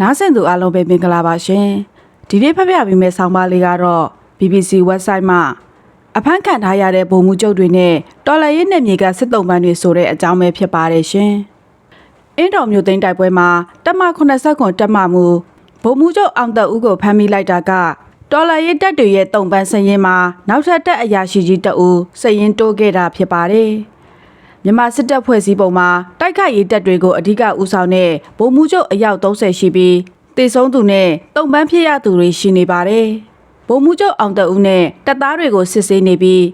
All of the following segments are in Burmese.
နားဆင်သူအားလုံးပဲမင်္ဂလာပါရှင်ဒီနေ့ဖတ်ပြပေးမယ့်ဆောင်းပါးလေးကတော့ BBC website မှာအဖမ်းခံထားရတဲ့ဗိုလ်မှူးချုပ်တွေနဲ့တော်လှန်ရေးနယ်မြေကစစ်တုံးပန်းတွေဆိုတဲ့အကြောင်းပဲဖြစ်ပါတယ်ရှင်အင်းတော်မျိုးသိန်းတိုက်ပွဲမှာတက်မ89တက်မမူဗိုလ်မှူးချုပ်အောင်သက်ဦးကိုဖမ်းမိလိုက်တာကတော်လှန်ရေးတပ်တွေရဲ့တုံပန်းစရင်မှာနောက်ထပ်တက်အရာရှိကြီးတအူစရင်တိုးခဲ့တာဖြစ်ပါတယ် မြန်မာစစ်တပ်ဖွဲ့စည်းပုံမှာတိုက်ခိုက်ရေးတပ်တွေကိုအဓိကဦးဆောင်တဲ့ဗိုလ်မှူးချုပ်အယောက်30ရှိပြီးတေဆုံးသူနဲ့တုံပန်းဖြစ်ရသူတွေရှိနေပါတယ်။ဗိုလ်မှူးချုပ်အောင်တဦးနဲ့တပ်သားတွေကိုစစ်ဆေးနေပြီး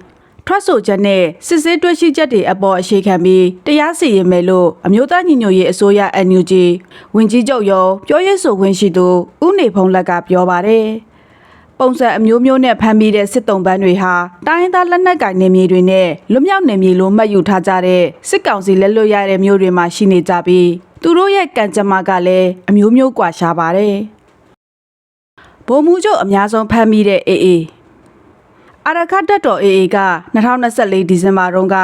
ထွက်ဆိုချက်နဲ့စစ်ဆေးတွေ့ရှိချက်တွေအပေါ်အရှိခံပြီးတရားစီရင်မယ်လို့အမျိုးသားညီညွတ်ရေးအစိုးရ NUG ဝင်ကြီးချုပ်ရောပြောရေးဆိုခွင့်ရှိသူဦးနေဖုံးလက်ကပြောပါတယ်။ ပုံစံအမျိုးမျိုးနဲ့ဖမ်းမိတဲ့စစ်တုံးပန်းတွေဟာတိုင်းရင်းသားလက်နက်ကင်နေမြေတွေနဲ့လွတ်မြောက်နေမြေလို့မှတ်ယူထားကြတဲ့စစ်ကောင်စီလက်လွတ်ရတဲ့မျိုးတွေမှာရှိနေကြပြီးသူတို့ရဲ့ကံကြမ္မာကလည်းအမျိုးမျိုးကွာရှားပါတယ်။ဗိုလ်မှူးချုပ်အများဆုံးဖမ်းမိတဲ့ AA အရခတ်တပ်တော် AA က2024ဒီဇင်ဘာတုန်းက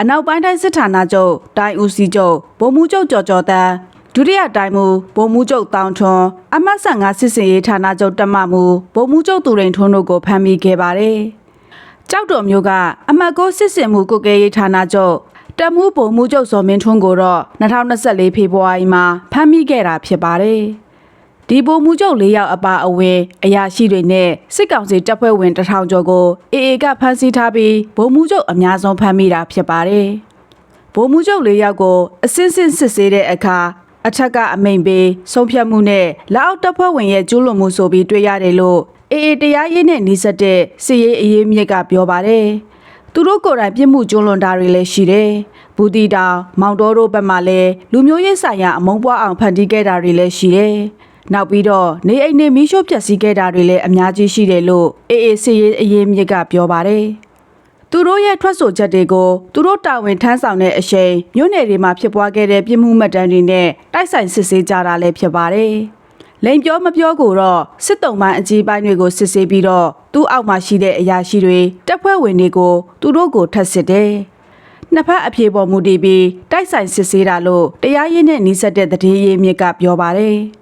အနောက်ပိုင်းတိုင်းစစ်ဌာနချုပ်တိုင်းဦးစီးချုပ်ဗိုလ်မှူးချုပ်ကျော်ကျော်တန်း ဒုတိယတိုင်းမူဗိုလ်မှူးချုပ်တောင်ထွန်းအမတ်ဆန်ကစစ်စင်ရေးဌာနချုပ်တက်မှမူဗိုလ်မှူးချုပ်သူရိန်ထွန်းတို့ကိုဖမ်းမိခဲ့ပါတယ်။ကြောက်တော်မျိုးကအမတ်ကိုစစ်စင်မှုကုတ်ကဲရေးဌာနချုပ်တက်မှုဗိုလ်မှူးချုပ်စော်မင်းထွန်းကိုတော့2024ဖေဖော်ဝါရီမှာဖမ်းမိခဲ့တာဖြစ်ပါတယ်။ဒီပုံမှုချုပ်၄ယောက်အပါအဝင်အရာရှိတွေနဲ့စစ်ကောင်စီတပ်ဖွဲ့ဝင်တထောင်ကျော်ကိုအေအေကဖမ်းဆီးထားပြီးဗိုလ်မှူးချုပ်အများဆုံးဖမ်းမိတာဖြစ်ပါတယ်။ဗိုလ်မှူးချုပ်၄ယောက်ကိုအစစ်စစ်စစ်ဆေးတဲ့အခါ အထက်ကအမိန်ပေးဆုံးဖြတ်မှုနဲ့လက်အောက်တပ်ဖွဲ့ဝင်ရဲ့ကျူးလွန်မှုဆိုပြီးတွေ့ရတယ်လို့အေအေတရားရေးနဲ့နှိစက်တဲ့စစ်ရေးအရေးမြစ်ကပြောပါတယ်။သူတို့ကိုယ်တိုင်ပြစ်မှုကျူးလွန်တာတွေလည်းရှိတယ်။ဘူတီတောင်မောင်တော်တို့ဘက်မှလည်းလူမျိုးရေးဆိုင်ရာအမုန်းပွားအောင်ဖန်တီးခဲ့တာတွေလည်းရှိတယ်။နောက်ပြီးတော့နေအိမ်နဲ့မီးရှို့ဖျက်ဆီးခဲ့တာတွေလည်းအများကြီးရှိတယ်လို့အေအေစီရေးအရေးမြစ်ကပြောပါတယ်။ သူတို့ရဲ့ထွက်ဆိုချက်တွေကိုသူတို့တာဝန်ထမ်းဆောင်တဲ့အရှိန်မြို့နယ်တွေမှာဖြစ်ပွားခဲ့တဲ့ပြစ်မှုမှတ်တမ်းတွေနဲ့တိုက်ဆိုင်စစ်ဆေးကြတာလည်းဖြစ်ပါတယ်။လိန်ပြောမပြောကိုတော့စစ်တုံးပိုင်းအကြီးပိုင်းတွေကိုစစ်ဆေးပြီးတော့သူ့အောက်မှာရှိတဲ့အရာရှိတွေတပ်ဖွဲ့ဝင်တွေကိုသူတို့ကိုထပ်စစ်တယ်။နှစ်ဖက်အပြေပေါ်မူတည်ပြီးတိုက်ဆိုင်စစ်ဆေးတာလို့တရားရေးနဲ့နှိစက်တဲ့တည်ရေးမြစ်ကပြောပါတယ်။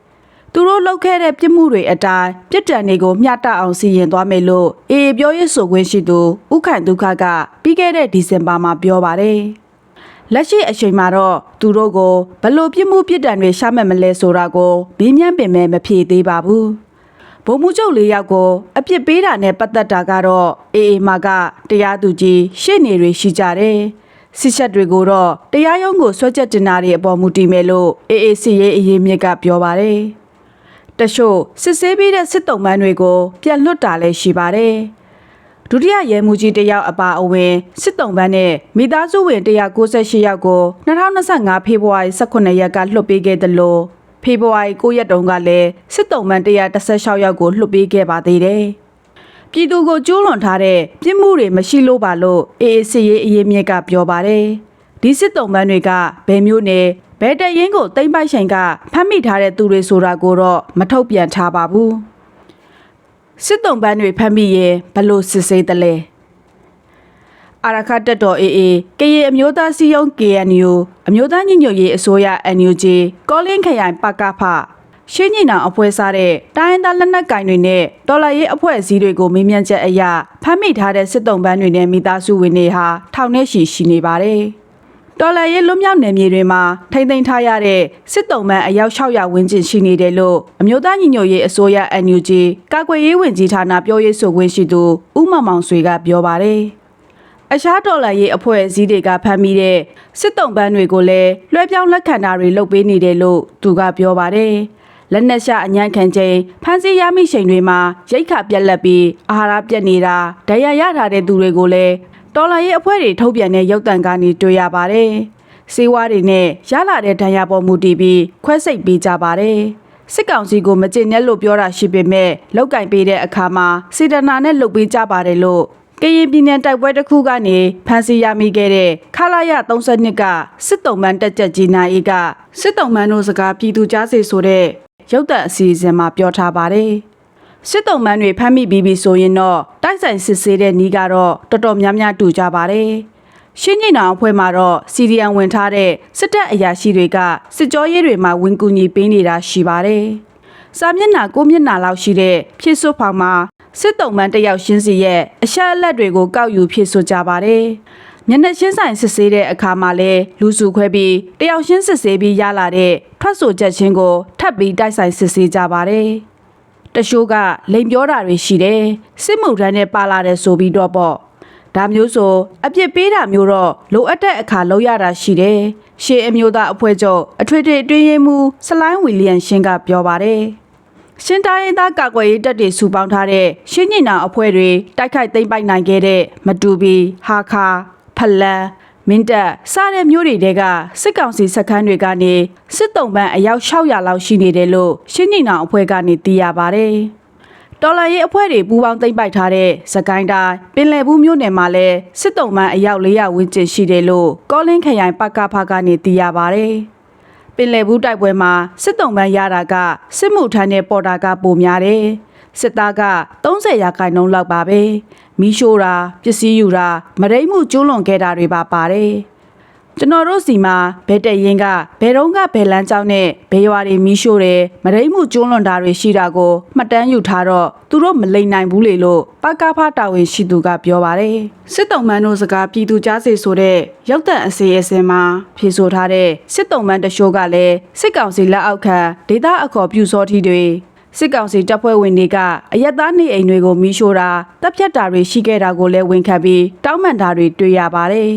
သူတို့လုပ်ခဲ့တဲ့ပြစ်မှုတွေအတိုင်းပြစ်ဒဏ်တွေကိုမျှတအောင်စီရင်သွားမယ်လို့အေအေပြောရေးဆိုခွင့်ရှိသူဥခိုင်ဒုက္ခကပြီးခဲ့တဲ့ဒီဇင်ဘာမှာပြောပါတယ်။လက်ရှိအချိန်မှာတော့သူတို့ကိုဘလို့ပြစ်မှုပြစ်ဒဏ်တွေရှာမှတ်မလဲဆိုတာကိုမင်းမြန်းပင်မဲ့မဖြေသေးပါဘူး။ဗိုလ်မှူးချုပ်လေးယောက်ကိုအပြစ်ပေးတာနဲ့ပတ်သက်တာကတော့အေအေမာကတရားသူကြီးရှေ့နေတွေရှိကြတယ်။စစ်ချက်တွေကိုတော့တရားရုံးကိုဆွဲချက်တင်တာတွေအပေါ်မူတည်မယ်လို့အေအေစီရေးအရေးမြစ်ကပြောပါတယ်။ တချို့စစ်ဆေးပြီးတဲ့စစ်တုံးပန်းတွေကိုပြန်လွတ်တာလည်းရှိပါတယ်။ဒုတိယရဲမှူးကြီးတယောက်အပါအဝင်စစ်တုံးပန်းနဲ့မိသားစုဝင်198ယောက်ကို2025ဖေဖော်ဝါရီ18ရက်ကလွှတ်ပေးခဲ့တယ်လို့ဖေဖော်ဝါရီ9ရက်တုန်းကလည်းစစ်တုံးပန်း116ယောက်ကိုလွှတ်ပေးခဲ့ပါသေးတယ်။ပြည်သူကိုကျူးလွန်ထားတဲ့ပြစ်မှုတွေမရှိလို့ပါလို့ AAC ရေးအရေးမြစ်ကပြောပါတယ်။ဒီစစ်တုံးပန်းတွေကဘယ်မျိုးနဲ့ ဘယ်တရင်ကိုတိမ့်ပိုက်ဆိုင်ကဖမ်းမိထားတဲ့သူတွေဆိုတာကိုတော့မထုတ်ပြန်ထားပါဘူး။စစ်တုံးပန်းတွေဖမ်းမိရင်ဘလို့စစ်ဆေးတယ်လဲ။အာရခတက်တော် AA ကရင်အမျိုးသားစီယုံ KNU အမျိုးသားညီညွတ်ရေးအစိုးရ NUG ကောလင်းခရိုင်ပကဖရှင်းညီနောင်အဖွဲ့စားတဲ့တိုင်းရင်းသားလက်နက်ကင်တွေနဲ့တော်လှန်ရေးအဖွဲ့အစည်းတွေကိုမေးမြန်းချက်အရဖမ်းမိထားတဲ့စစ်တုံးပန်းတွေနဲ့မိသားစုဝင်တွေဟာထောင်ထဲရှိရှိနေပါတယ်။ တော်လှန်ရေးလွတ်မြောက်နယ်မြေတွေမှာထိမ့်သိမ်းထားရတဲ့စစ်တုံးပန်းအယောက်600ဝန်းကျင်ရှိနေတယ်လို့အမျိုးသားညီညွတ်ရေးအစိုးရ NUG ကာကွယ်ရေးဝန်ကြီးဌာနပြောရေးဆိုခွင့်ရှိသူဦးမောင်မောင်ဆွေကပြောပါတယ်။အခြားတော်လှန်ရေးအဖွဲ့အစည်းတွေကဖမ်းမိတဲ့စစ်တုံးပန်းတွေကိုလည်းလွှဲပြောင်းလက်ခံတာတွေလုပ်ပေးနေတယ်လို့သူကပြောပါတယ်။လက်နက်ရှာအညံ့ခံချိန်ဖမ်းဆီးရမိချိန်တွေမှာရိတ်ခါပြက်လက်ပြီးအာဟာရပြက်နေတာဒဏ်ရာရထားတဲ့သူတွေကိုလည်း တော်လှန်ရေးအဖွဲ့တွေထုတ်ပြန်တဲ့ရုပ်သံကနေတွေ့ရပါတယ်။စေဝါတွေနဲ့ရလာတဲ့ဒဏ်ရာပေါ်မူတည်ပြီးခွဲစိတ်ပေးကြပါတယ်။စစ်ကောင်စီကိုမကျေနပ်လို့ပြောတာရှိပေမဲ့လောက်ကင်ပေးတဲ့အခါမှာစေတနာနဲ့လုပ်ပေးကြပါတယ်လို့ကရင်ပြည်နယ်တိုက်ပွဲတစ်ခုကနေဖမ်းဆီးရမိခဲ့တဲ့ခလာရ32ကစစ်တုံးမန်းတက်ကြကြီးနိုင်ကစစ်တုံးမန်းတို့စကားပြည်သူကြားစေဆိုတဲ့ရုပ်သံအစီအစဉ်မှာပြောထားပါတယ်။ စစ်တုံးမန်းတွေဖမ်းမိပြီးပြီဆိုရင်တော့တိုက်ဆိုင်စစ်ဆေးတဲ့နီးကတော့တော်တော်များများတူကြပါတယ်။ရှင်းညီနောင်အဖွဲ့မှာတော့စီရီယံဝင်ထားတဲ့စစ်တပ်အရာရှိတွေကစစ်ကြောရေးတွေမှာဝင်ကူညီပေးနေတာရှိပါတယ်။စာမျက်နှာ9မျက်နှာလောက်ရှိတဲ့ဖြည့်စွတ်ဖောင်မှာစစ်တုံးမန်းတစ်ယောက်ရှင်းစီရဲ့အရှာအလက်တွေကိုကောက်ယူဖြည့်စွတ်ကြပါတယ်။မျက်နှာရှင်းဆိုင်စစ်ဆေးတဲ့အခါမှာလဲလူစုခွဲပြီးတယောက်ရှင်းစစ်ဆေးပြီးရလာတဲ့ထွက်ဆိုချက်ချင်းကိုထပ်ပြီးတိုက်ဆိုင်စစ်ဆေးကြပါတယ်။ တရှိုးကလိန်ပြောတာတွေရှိတယ်စစ်မှုထမ်းနဲ့ပါလာတယ်ဆိုပြီးတော့ပေါ့ဒါမျိုးဆိုအပြစ်ပေးတာမျိုးတော့လိုအပ်တဲ့အခါလုပ်ရတာရှိတယ်ရှေးအမျိုးသားအဖွဲ့ချုပ်အထွေထွေအတွင်းရေးမှူးဆလိုင်းဝီလီယံရှင်းကပြောပါတယ်ရှင်းတိုင်းရင်းသားကာကွယ်ရေးတပ်တွေစုပေါင်းထားတဲ့ရှင်းညင်နာအဖွဲ့တွေတိုက်ခိုက်သိမ်းပိုက်နိုင်ခဲ့တဲ့မတူပီဟာခါဖလန် မင်းတပ်စတဲ့မျိုးတွေတဲကစစ်ကောင်စီစခန်းတွေကနေစစ်တုံးပန်းအယောက်600လောက်ရှိနေတယ်လို့ရှင်းညင်နာအဖွဲ့ကနေသိရပါတယ်။တော်လိုင်းရေးအဖွဲ့တွေပူးပေါင်းသိမ်းပိုက်ထားတဲ့စကိုင်းတိုင်းပင်လယ်ဘူးမြို့နယ်မှာလည်းစစ်တုံးပန်းအယောက်400ဝန်းကျင်ရှိတယ်လို့ကောလင်းခရိုင်ပကဖကနေသိရပါတယ်။ပင်လယ်ဘူးတိုက်ပွဲမှာစစ်တုံးပန်းရတာကစစ်မှုထမ်းတဲ့ပေါ်တာကပိုများတယ်။စစ်သားက30ရာခိုင်နှုန်းလောက်ပါပဲ။ မီးရှို့တာပစ္စည်းယူတာမရိမှုကျူးလွန်ခဲ့တာတွေပါပါတယ်။ကျွန်တော်တို့စီမှာဘဲတက်ရင်ကဘယ်တော့ကဘယ်လန်းကြောင်းနဲ့ဘယ်ရွာတွေမီးရှို့တယ်မရိမှုကျူးလွန်တာတွေရှိတာကိုမှတ်တမ်းယူထားတော့သူတို့မလိမ်နိုင်ဘူးလေလို့ပကဖတာဝန်ရှိသူကပြောပါတယ်စစ်တုံးမန်းတို့စကားပြည်သူကြားစေဆိုတဲ့ရောက်တဲ့အစီအစဉ်မှာဖြေဆိုထားတဲ့စစ်တုံးမန်းတရှိုးကလည်းစစ်ကောင်စီလက်အောက်ခံဒေသအခေါ်ပြူစောထီတွေ စစ်ကောင်စီတပ်ဖွဲ့ဝင်တွေကအရက်သားနေအိမ်တွေကိုမီးရှို့တာတပ်ဖြတ်တာတွေရှိခဲ့တာကိုလည်းဝန်ခံပြီးတောင်းပန်တာတွေတွေ့ရပါတယ်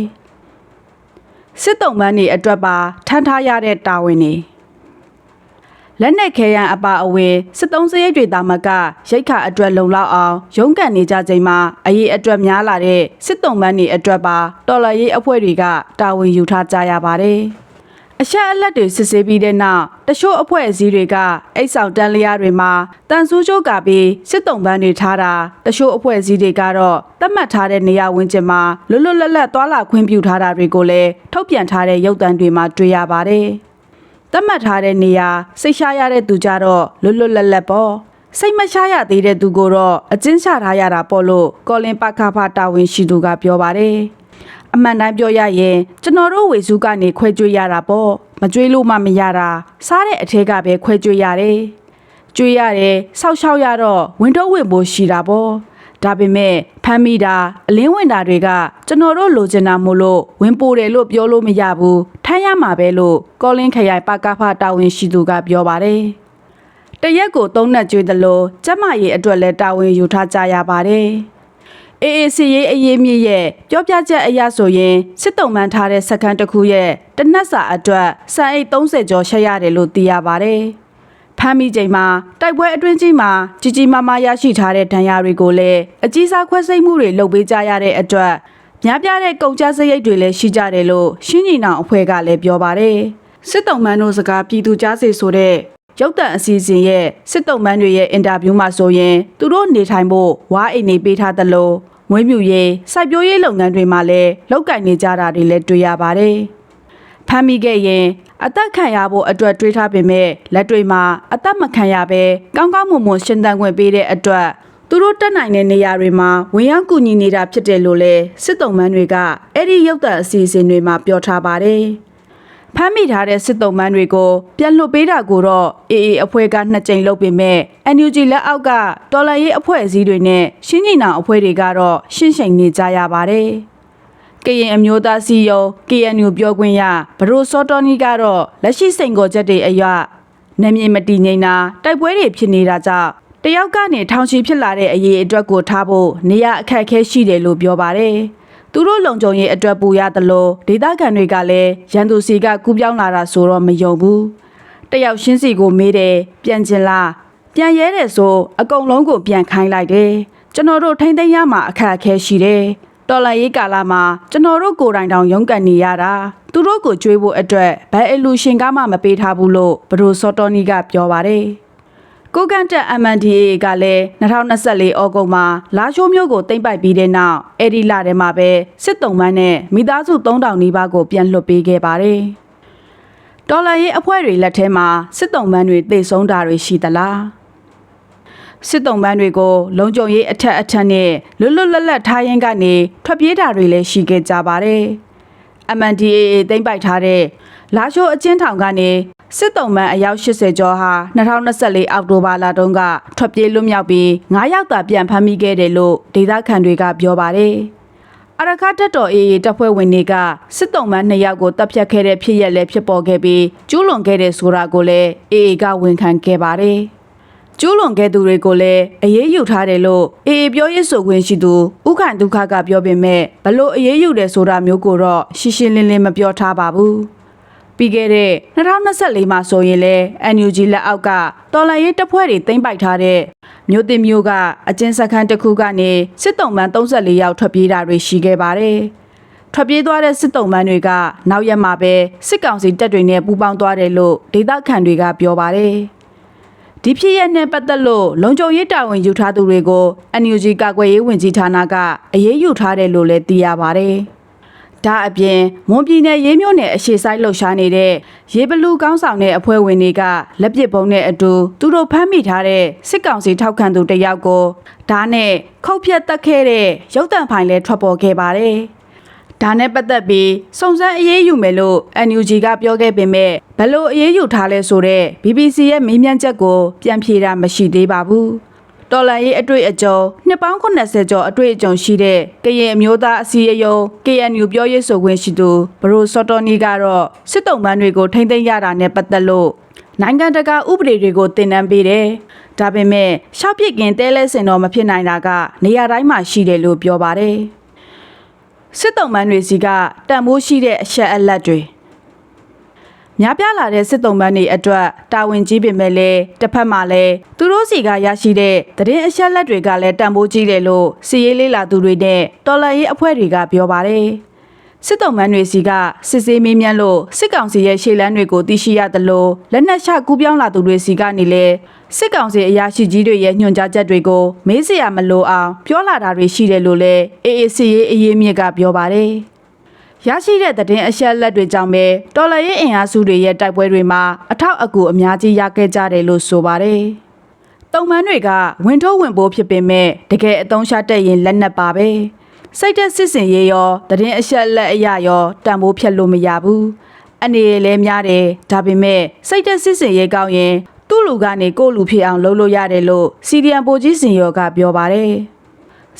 စစ်တုံးမန်းတွေအတွက်ပါထမ်းထားရတဲ့တာဝန်တွေလက်နက်ခဲယံအပါအဝင်စစ်သုံးစရိတ်တွေတာမကရိတ်ခါအတွက်လုံလောက်အောင်ရုန်းကန်နေကြချိန်မှာအရေးအတွက်များလာတဲ့စစ်တုံးပန်းတွေအတွက်ပါတော်လရေးအဖွဲ့တွေကတာဝန်ယူထားကြရပါတယ်။ အရှာအလက်တွေစစ်ဆေးပြီးတဲ့နောက်တချို့အဖွဲ့အစည်းတွေကအိတ်ဆောင်တန်းလျားတွေမှာတန်ဆူးချိုးကပြီးစစ်တုံးပန်းတွေထားတာတချို့အဖွဲ့အစည်းတွေကတော့သတ်မှတ်ထားတဲ့နေရာဝန်းကျင်မှာလွတ်လွတ်လပ်လပ်သွာလာခွင့်ပြုထားတာတွေကိုလည်းထုတ်ပြန်ထားတဲ့ရုပ်သံတွေမှာတွေ့ရပါတယ်။သတ်မှတ်ထားတဲ့နေရာစိတ်ရှားရတဲ့သူကြတော့လွတ်လွတ်လပ်လပ်ပေါ့စိတ်မရှားရသေးတဲ့သူကိုတော့အကျဉ်းချထားရတာပေါ့လို့ကော်လင်ပခါဖတာဝန်ရှိသူကပြောပါတယ် အမှန်တိုင်းပြောရရင်ကျွန်တော်တို့ဝေစုကနေခွဲကြွေးရတာပေါ့မကြွေးလို့မှမရတာစားတဲ့အထက်ကပဲခွဲကြွေးရတယ်ကြွေးရတယ်ဆောက်ရှောက်ရတော့ဝင်တော့ဝင်ဖို့ရှိတာပေါ့ဒါပေမဲ့ဖမ်းမိတာအလင်းဝင်တာတွေကကျွန်တော်တို့လိုချင်တာမို့လို့ဝင်ပိုတယ်လို့ပြောလို့မရဘူးထိုင်းရမှာပဲလို့ကောလင်းခရိုင်ပကဖတာဝန်ရှိသူကပြောပါတယ်တရက်ကိုသုံးနဲ့ကျွေးတယ်လို့ကျမကြီးအတွက်လည်းတာဝန်ယူထားကြရပါတယ် အေးအေးစီရေးအရေးမြစ်ရဲ့ပြောပြချက်အရဆိုရင်စစ်တုံးမှန်းထားတဲ့စက္ကန့်တစ်ခုရဲ့တနက်စာအတွက်စံအိတ်30ကျော်ရှက်ရတယ်လို့သိရပါတယ်ဖမ်းမိချိန်မှာတိုက်ပွဲအတွင်းကြီးမှာကြီးကြီးမားမားရရှိထားတဲ့ဒဏ်ရာတွေကိုလည်းအကြီးစားခွဲစိတ်မှုတွေလုပ်ပေးကြရတဲ့အတွက်များပြားတဲ့ကုန်ကျစရိတ်တွေလည်းရှိကြတယ်လို့ရှင်းညီနောင်အဖွဲ့ကလည်းပြောပါတယ်စစ်တုံးမှန်းတို့စကားပြည်သူကြားစေဆိုတဲ့ ရုပ်တံအစီအစဉ်ရဲ့စစ်တုံးမှန်းတွေရဲ့အင်တာဗျူးမှာဆိုရင်သူတို့နေထိုင်ဖို့ဝါအိမ်နေပေးထားသလိုမွေးမြူရေးစိုက်ပျိုးရေးလုပ်ငန်းတွေမှာလည်းလောက်ကင်နေကြတာတွေလည်းတွေ့ရပါတယ်ဖမ်းမိခဲ့ရင်အသက်ခံရဖို့အတွက်တွေးထားပေမဲ့လက်တွေမှာအသက်မခံရဘဲကောင်းကောင်းမွန်မွန်ရှင်းတန်ခွင့်ပေးတဲ့အတွက်သူတို့တက်နိုင်တဲ့နေရာတွေမှာဝင်ရောက်ကူညီနေတာဖြစ်တယ်လို့လဲစစ်တုံးမန်းတွေကအဲ့ဒီရုပ်သံအစီအစဉ်တွေမှာပြောထားပါတယ်။ ဖမ်းမိထားတဲ့စစ်တုံးမန်းတွေကိုပြန်လွတ်ပေးတာကိုတော့အေအေအဖွဲ့ကနှစ်ကြိမ်လုပ်ပေမဲ့ NUG လက်အောက်ကတော်လန်ရေးအဖွဲ့အစည်းတွေနဲ့ရှင်းညီနောင်အဖွဲ့တွေကတော့ရှင်းရှိန်နေကြရပါတယ်။ကရင်အမျိုးသားစီယုံ KNU ပြောခွင့်ရဘရိုစောတော်နီကတော့လက်ရှိစိန်ခေါ်ချက်တွေအရနာမည်မတည်ငြိမ်တာတိုက်ပွဲတွေဖြစ်နေတာကြောင့်တယောက်ကနေထောင်ချီဖြစ်လာတဲ့အရေးအတွက်ကိုထားဖို့နေရအခက်အခဲရှိတယ်လို့ပြောပါတယ်။ သူတို့လုံခြုံရေးအတွက်ပူရသလိုဒေသခံတွေကလည်းရန်သူစီကကူးပြောင်းလာတာဆိုတော့မယုံဘူး။တယောက်ရှင်းစီကိုမေးတယ်ပြန်ကျင်လားပြန်ရဲတယ်ဆိုအကုန်လုံးကိုပြန်ခိုင်းလိုက်တယ်။ကျွန်တော်တို့ထိမ့်သိမ်းရမှာအခက်အခဲရှိတယ်။တော်လန်ရေးကာလမှာကျွန်တော်တို့ကိုယ်တိုင်တောင်ရုန်းကန်နေရတာသူတို့ကိုကြွေးဖို့အတွက်ဘယ်အလူရှင်ကမှမပေးထားဘူးလို့ဘဒိုစောတော်နီကပြောပါတယ် ကိုကန်တက် MNDAA ကလည်း2024ဩဂုတ်မှာလာရှိုးမြို့ကိုတင်ပိုက်ပြီးတဲ့နောက်အဲ့ဒီလထဲမှာပဲစစ်တုံးမန်းနဲ့မိသားစု3000နီးပါးကိုပြန်လွှတ်ပေးခဲ့ပါတယ်တော်လန်ရေးအဖွဲ့တွေလက်ထဲမှာစစ်တုံးမန်းတွေတိတ်ဆုံးတာတွေရှိသလားစစ်တုံးပန်းတွေကိုလုံခြုံရေးအထက်အထက်နဲ့လွတ်လွတ်လပ်လပ်ထားရင်ကနေထွက်ပြေးတာတွေလည်းရှိခဲ့ကြပါတယ်။ MNDAA သိမ့်ပိုက်ထားတဲ့လာရှိုးအချင်းထောင်ကနေ စစ်တုံးမှန်အယောက်80ကျော်ဟာ2024အောက်တိုဘာလတုန်းကထွက်ပြေးလွတ်မြောက်ပြီး9ယောက်သာပြန်ဖမ်းမိခဲ့တယ်လို့ဒေသခံတွေကပြောပါတယ်။အရခတ်တပ်တော်အေးတပ်ဖွဲ့ဝင်တွေကစစ်တုံးမှန်2ယောက်ကိုတပ်ဖြတ်ခဲ့တဲ့ဖြစ်ရက်လည်းဖြစ်ပေါ်ခဲ့ပြီးကျူးလွန်ခဲ့တဲ့ဆိုတာကိုလည်းအေးကဝန်ခံခဲ့ပါတယ်။ကျူးလွန်ခဲ့သူတွေကိုလည်းအရေးယူထားတယ်လို့အေးပြောရေးဆိုခွင့်ရှိသူဥခိုင်ဒုက္ခကပြောပေမဲ့ဘလို့အရေးယူတယ်ဆိုတာမျိုးကိုတော့ရှင်းရှင်းလင်းလင်းမပြောထားပါဘူး။ ပြီးခဲ့တဲ့2024မှာဆိုရင်လဲ NUG လက်အောက်ကတော်လန်ရေးတပ်ဖွဲ့တွေတင်ပိုက်ထားတဲ့မြို့တင်မျိုးကအကျဉ်းစခန်းတစ်ခုကနေစစ်တုံးမှန်34ယောက်ထွက်ပြေးတာတွေရှိခဲ့ပါတယ်။ထွက်ပြေးသွားတဲ့စစ်တုံးမှန်တွေကနောက်ရက်မှာပဲစစ်ကောင်စီတပ်တွေနဲ့ပူးပေါင်းသွားတယ်လို့ဒေသခံတွေကပြောပါတယ်။ဒီဖြစ်ရပ်နဲ့ပတ်သက်လို့လုံခြုံရေးတာဝန်ယူထားသူတွေကို NUG ကာကွယ်ရေးဝန်ကြီးဌာနကအရေးယူထားတယ်လို့လည်းသိရပါတယ်။ ဒါအပြင်မွန်ပြည်နယ်ရေးမြို့နယ်အရှိဆိုင်လှုပ်ရှားနေတဲ့ရေဘလူးကောင်းဆောင်တဲ့အဖွဲ့ဝင်တွေကလက်ပစ်ပုံးနဲ့အတူသူတို့ဖမ်းမိထားတဲ့စစ်ကောင်စီထောက်ခံသူတယောက်ကိုဓာတ်နဲ့ခုတ်ဖြတ်တက်ခဲ့တဲ့ရုပ်တံဖိုင်လဲထွက်ပေါ်ခဲ့ပါတယ်။ဒါနဲ့ပတ်သက်ပြီးစုံစမ်းအရေးယူမယ်လို့ NUG ကပြောခဲ့ပေမဲ့ဘလို့အရေးယူထားလဲဆိုတော့ BBC ရဲ့မေးမြန်းချက်ကိုပြန်ဖြေတာမရှိသေးပါဘူး။ တော်လန်ရေးအတွေ့အကြုံနှစ်ပေါင်း80ကျော်အတွေ့အကြုံရှိတဲ့ကရင်အမျိုးသားအစည်းအရုံး KNU ပြောရေးဆိုခွင့်ရှိသူဘရိုစော်တော်နီကတော့စစ်တုံးပန်းတွေကိုထိမ့်သိမ်းရတာနဲ့ပတ်သက်လို့နိုင်ငံတကာဥပဒေတွေကိုတင်နန်းပေးတယ်။ဒါပေမဲ့ရှောက်ပစ်ကင်တဲလဲစင်တော့မဖြစ်နိုင်တာကနေရာတိုင်းမှာရှိတယ်လို့ပြောပါတယ်။စစ်တုံးပန်းတွေစီကတန်မိုးရှိတဲ့အချက်အလက်တွေ များပြားလာတဲ့စစ်တုံးပန်းတွေအတွက်တာဝန်ကြီးပေမဲ့လည်းတစ်ဖက်မှာလည်းသူတို့စီကရရှိတဲ့သတင်းအချက်လက်တွေကလည်းတန်ဖိုးကြီးတယ်လို့စီရေးလေးလာသူတွေနဲ့တော်လန်ရေးအဖွဲ့တွေကပြောပါတယ်စစ်တုံးမန်းတွေစီကစစ်ဆေးမေးမြန်းလို့စစ်ကောင်စီရဲ့ရှေ့လန်းတွေကိုသိရှိရသလိုလက်နက်ချကူးပြောင်းလာသူတွေစီကနေလေစစ်ကောင်စီအရာရှိကြီးတွေရဲ့ညွှန်ကြားချက်တွေကိုမေးစရာမလိုအောင်ပြောလာတာတွေရှိတယ်လို့လည်း AAC ရေးအရေးမြစ်ကပြောပါတယ်။ ရရှိတဲ့သတင်းအချက်လက်တွေကြောင့်ပဲတော်လရေးအင်အားစုတွေရဲ့တိုက်ပွဲတွေမှာအထောက်အကူအများကြီးရခဲ့ကြတယ်လို့ဆိုပါတယ်။တုံမန်းတွေကဝင်ထုတ်ဝင်ပိုးဖြစ်ပေမဲ့တကယ်အသုံးချတတ်ရင်လက်နက်ပါပဲ။စိတ်သက်စစ်စင်ရေးရောသတင်းအချက်လက်အရာရောတန်ဖိုးဖြတ်လို့မရဘူး။အနေရလဲများတယ်ဒါပေမဲ့စိတ်သက်စစ်စင်ရေးကောင်းရင်သူ့လူကနေကိုယ့်လူဖြစ်အောင်လုပ်လို့ရတယ်လို့စီဒီယန်ပိုကြီးစင်ရောကပြောပါတယ်။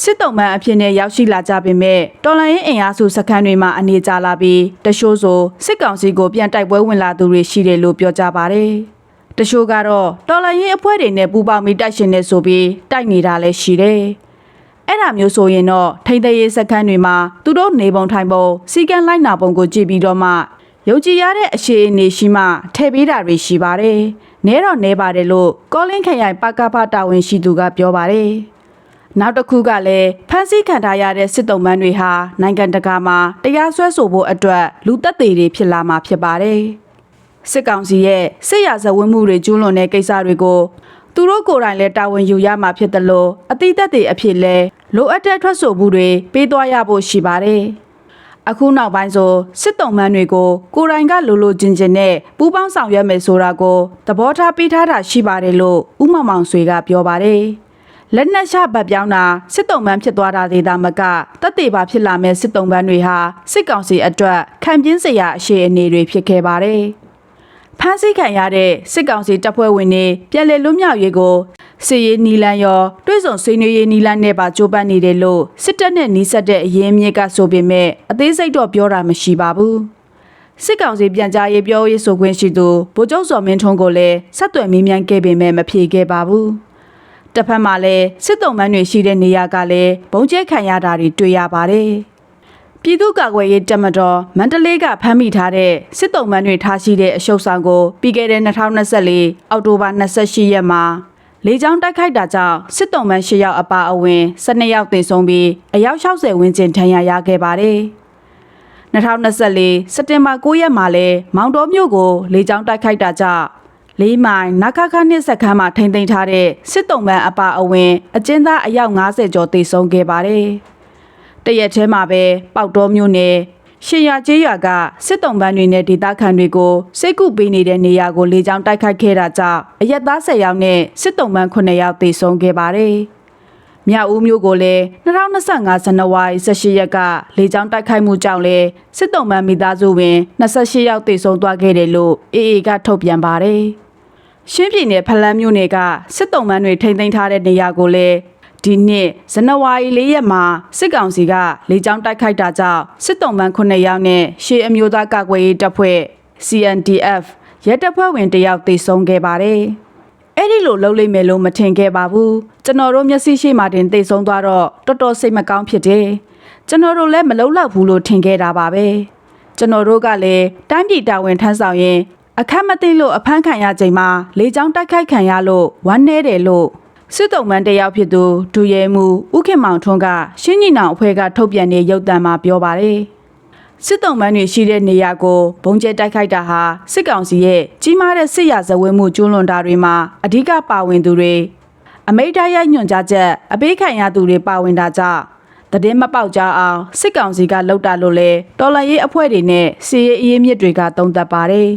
စစ်တုံးမှန်အဖြစ်နဲ့ရောက်ရှိလာကြပေမဲ့တော်လိုင်းရင်အင်အားစုစခန်းတွေမှာအနေကြလာပြီးတရှိုးဆိုစစ်ကောင်စီကိုပြန်တိုက်ပွဲဝင်လာသူတွေရှိတယ်လို့ပြောကြပါတယ်။တရှိုးကတော့တော်လိုင်းရင်အဖွဲ့တွေနဲ့ပူးပေါင်းပြီးတိုက်ရှင်နေဆိုပြီးတိုက်နေတာလည်းရှိတယ်။အဲ့ဒါမျိုးဆိုရင်တော့ထိမ့်သိရေးစခန်းတွေမှာသူတို့နေပုံထိုင်ပုံစီကံလိုက်နာပုံကိုကြည့်ပြီးတော့မှယုံကြည်ရတဲ့အခြေအနေရှိမှထည့်ပေးတာတွေရှိပါတယ်။နဲတော့နဲပါတယ်လို့ကောလင်းခရိုင်ပကဖတာဝန်ရှိသူကပြောပါတယ်။ နောက်တစ်ခုကလည်းဖမ်းဆီးခံထားရတဲ့စစ်တုံးမန်းတွေဟာနိုင်ငံတကာမှာတရားစွဲဆိုဖို့အတွက်လူသက်သေတွေဖြစ်လာမှာဖြစ်ပါတယ်။စစ်ကောင်စီရဲ့စစ်ရာဇဝတ်မှုတွေကျူးလွန်တဲ့ကိစ္စတွေကိုသူတို့ကိုယ်တိုင်လည်းတာဝန်ယူရမှာဖြစ်တယ်လို့အတိတ်တွေအဖြစ်လဲလိုအပ်တဲ့ထွက်ဆိုမှုတွေပေးသွားရဖို့ရှိပါတယ်။အခုနောက်ပိုင်းဆိုစစ်တုံးမန်းတွေကိုကိုယ်တိုင်ကလိုလိုချင်းချင်းနဲ့ပူးပေါင်းဆောင်ရွက်မယ်ဆိုတာကိုသဘောထားပေးထားတာရှိပါတယ်လို့ဥမမောင်ဆွေကပြောပါတယ်။ လက်နက်ချဗတ်ပြောင်းတာစစ်တုံးပန်းဖြစ်သွားတာဒေသမကတက်တေပါဖြစ်လာမဲ့စစ်တုံးပန်းတွေဟာစစ်ကောင်စီအတွက်ခံပြင်းစရာအခြေအနေတွေဖြစ်ခဲ့ပါတယ်။ဖမ်းဆီးခံရတဲ့စစ်ကောင်စီတပ်ဖွဲ့ဝင်တွေပြည်လည်လွတ်မြောက်ရေးကိုစစ်ရေးနီလန်ရောတွဲဆုံဆွေးနွေးရေးနီလန်နဲ့ပါကြိုးပမ်းနေတယ်လို့စစ်တပ်နဲ့နှီးဆက်တဲ့အရင်းမြစ်ကဆိုပေမဲ့အသေးစိတ်တော့ပြောတာမရှိပါဘူး။စစ်ကောင်စီပြန်ကြားရေးပြောရေးဆိုခွင့်ရှိသူဗိုလ်ချုပ်စော်မင်းထွန်းကိုလည်းဆက်သွယ်မေးမြန်းခဲ့ပေမဲ့မဖြေခဲ့ပါဘူး။ တစ်ဖက်မှာလည်းစစ်တုံးမန်းတွေရှိတဲ့နေရာကလည်းဘုံကျဲခံရတာတွေတွေ့ရပါတယ်။ပြည်သူ့ကာကွယ်ရေးတပ်မတော်မန္တလေးကဖမ်းမိထားတဲ့စစ်တုံးမန်းတွေထားရှိတဲ့အရှုပ်ဆောင်ကိုပြီးခဲ့တဲ့2024အောက်တိုဘာ28ရက်မှာလေကြောင်းတိုက်ခိုက်တာကြောင့်စစ်တုံးမန်း၈ယောက်အပါအဝင်12ယောက်သေဆုံးပြီးအယောက်60ဝန်းကျင်ဒဏ်ရာရခဲ့ပါတယ်။2024စက်တင်ဘာ9ရက်မှာလဲမောင်တော်မြို့ကိုလေကြောင်းတိုက်ခိုက်တာကြောင့် လေးမိုင်နခခနှစ်စက္ကန့်မှာထိမ့်သိမ်းထားတဲ့စစ်တုံးပန်းအပါအဝင်အကျဉ်းသားအယောက်90ကျော်သေဆုံးခဲ့ပါတယ်။တရက်ထဲမှာပဲပေါက်တော်မျိုးနယ်ရှင်ရကျေးရွာကစစ်တုံးပန်းတွေနဲ့ဒေသခံတွေကိုစိတ်ကူပေးနေတဲ့နေရာကိုလေကြောင်းတိုက်ခိုက်ခဲ့တာကြောင့်အရက်သား10ယောက်နဲ့စစ်တုံးပန်း9ယောက်သေဆုံးခဲ့ပါတယ်။မြောက်ဦးမြို့ကိုလည်း2025ဇန်နဝါရီ18ရက်ကလေကြောင်းတိုက်ခိုက်မှုကြောင့်လည်းစစ်တုံးမှန်မိသားစုဝင်28ယောက်သေဆုံးသွားခဲ့တယ်လို့အေအေကထုတ်ပြန်ပါတယ်။ ရှင်းပြည်နယ်ဖလန်းမြို့နယ်ကစစ်တုံးမှန်တွေထိမ့်သိမ်းထားတဲ့နေရာကိုလည်းဒီနှစ်ဇန်နဝါရီ၄ရက်မှာစစ်ကောင်စီကလေကြောင်းတိုက်ခိုက်တာကြောင့်စစ်တုံးမှန်9ယောက်နဲ့ရှေးအမျိုးသားကာကွယ်ရေးတပ်ဖွဲ့ CNDF ရဲတပ်ဖွဲ့ဝင်တစ်ယောက်သေဆုံးခဲ့ပါတယ်။အဲ့ဒီလိုလှုပ်လိုက်မယ်လို့မထင်ခဲ့ပါဘူးကျွန်တော်တို့မျက်စိရှိမှတင်သိဆုံးသွားတော့တော်တော်စိတ်မကောင်းဖြစ်တယ်ကျွန်တော်တို့လည်းမလုံလောက်ဘူးလို့ထင်ခဲ့တာပါပဲကျွန်တော်တို့ကလည်းတိုင်းပြည်တာဝန်ထမ်းဆောင်ရင် အခက်မသိလို့အဖမ်းခံရချိန်မှာလေကြောင်းတိုက်ခိုက်ခံရလို့ဝမ်းနေတယ်လို့စစ်တုံးမန်းတယောက်ဖြစ်သူဒူရဲမှုဥခင်မောင်ထွန်းကရှင်းညီနောင်အဖွဲ့ကထုတ်ပြန်တဲ့ရုပ်သံမှာပြောပါတယ်စစ်တုံးမန်းတွေရှိတဲ့နေရာကိုဘုံကျဲတိုက်ခိုက်တာဟာစစ်ကောင်စီရဲ့ကြီးမားတဲ့စစ်ရာဇဝတ်မှုကျူးလွန်တာတွေမှာအဓိကပါဝင်သူတွေအမိတ်တိုင်းရိုက်ညွှန်ကြားချက်အပေးခံရသူတွေပါဝင်တာကြောင့်တည်င်းမပေါက်ကြအောင်စစ်ကောင်စီကလှုပ်တာလို့လဲတော်လန်ရေးအဖွဲ့တွေနဲ့စီရေးအရေးမြစ်တွေကတုံ့သက်ပါတယ်